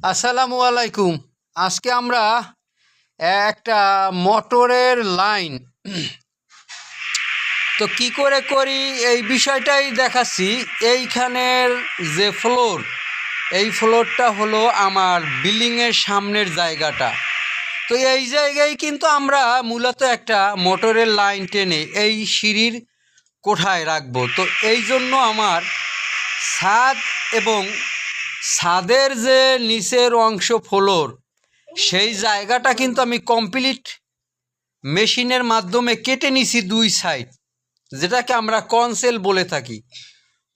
আসসালামু আলাইকুম। আজকে আমরা একটা মোটরের লাইন। তো কি করে করি? এই বিষয়টাই দেখাচ্ছি। এইখানের যে ফ্লোর, এই ফ্লোরটা হলো আমার বিল্ডিংয়ের সামনের জায়গাটা। তো এই জায়গায় কিন্তু আমরা মূলত একটা মোটরের লাইন টেনে এই সিঁড়ির কোঠায় রাখব। তো এই জন্য আমার ছাদ এবং ছাদের যে নিচের অংশ ফ্লোর, সেই জায়গাটা কিন্তু আমি কমপ্লিট মেশিনের মাধ্যমে কেটে নিছি দুই সাইড, যেটাকে আমরা কনসেল বলে থাকি।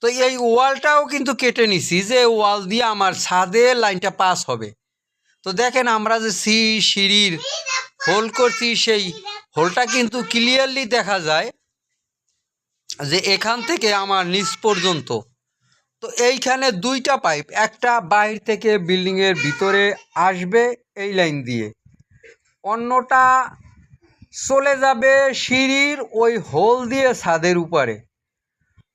তো এই ওয়ালটাও কিন্তু কেটে নিছি যে ওয়াল দিয়ে আমার ছাদে লাইনটা পাস হবে। তো দেখেন আমরা যে সি, সিঁড়ির হোল করছি, সেই হোলটা কিন্তু ক্লিয়ারলি দেখা যায় যে এখান থেকে আমার নিচ পর্যন্ত। তো এইখানে দুইটা পাইপ, একটা বাইর থেকে বিল্ডিংয়ের ভিতরে আসবে এই লাইন দিয়ে। অন্যটা চলে যাবে সিঁড়ির ওই হোল দিয়ে ছাদের উপরে।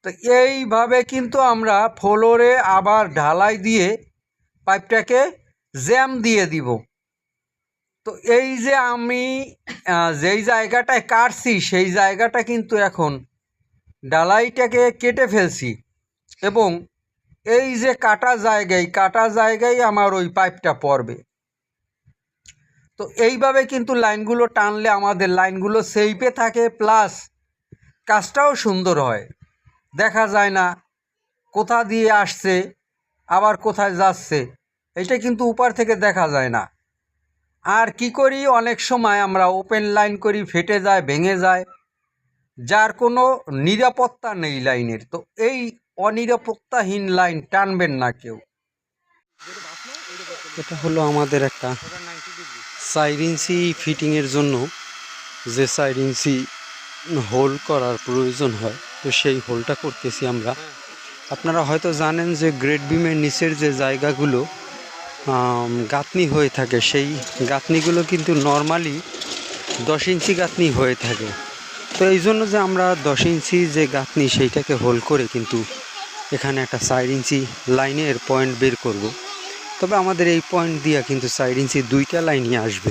তো এইভাবে কিন্তু আমরা ফ্লোরে আবার ঢালাই দিয়ে পাইপটাকে জ্যাম দিয়ে দিব। তো এই যে আমি যেই জায়গাটায় কাটছি, সেই জায়গাটা কিন্তু এখন ডালাইটাকে কেটে ফেলছি এবং এই যে কাটা জায়গায় কাটা জায়গায় আমার ওই পাইপটা পড়বে। তো এইভাবে কিন্তু লাইনগুলো টানলে আমাদের লাইনগুলো সেফে থাকে প্লাস কাজটাও সুন্দর হয়। দেখা যায় না কোথা দিয়ে আসছে, আবার কোথায় যাচ্ছে, এটা কিন্তু উপর থেকে দেখা যায় না। আর কি করি, অনেক সময় আমরা ওপেন লাইন করি, ফেটে যায়, ভেঙে যায়, যার কোনো নিরাপত্তা নেই লাইনের। তো এই অনিরাপত্তাহীন লাইন টানবেন না কেউ। এটা হলো আমাদের একটা ইঞ্চি ফিটিংয়ের জন্য যে ইঞ্চি হোল করার প্রয়োজন হয়। তো সেই হোলটা করতেছি আমরা। আপনারা হয়তো জানেন যে গ্রেড বিমের নিচের যে জায়গাগুলো গাঁথনি হয়ে থাকে, সেই গাঁথনিগুলো কিন্তু নর্মালি দশ ইঞ্চি গাঁথনি হয়ে থাকে। তো এই জন্য যে আমরা দশ ইঞ্চি যে গাঁথনি সেইটাকে হোল করে কিন্তু এখানে একটা সাইড ইঞ্চি লাইনের পয়েন্ট বের করব। তবে আমাদের এই পয়েন্ট দিয়ে কিন্তু সাইড ইঞ্চি দুইটা লাইনই আসবে।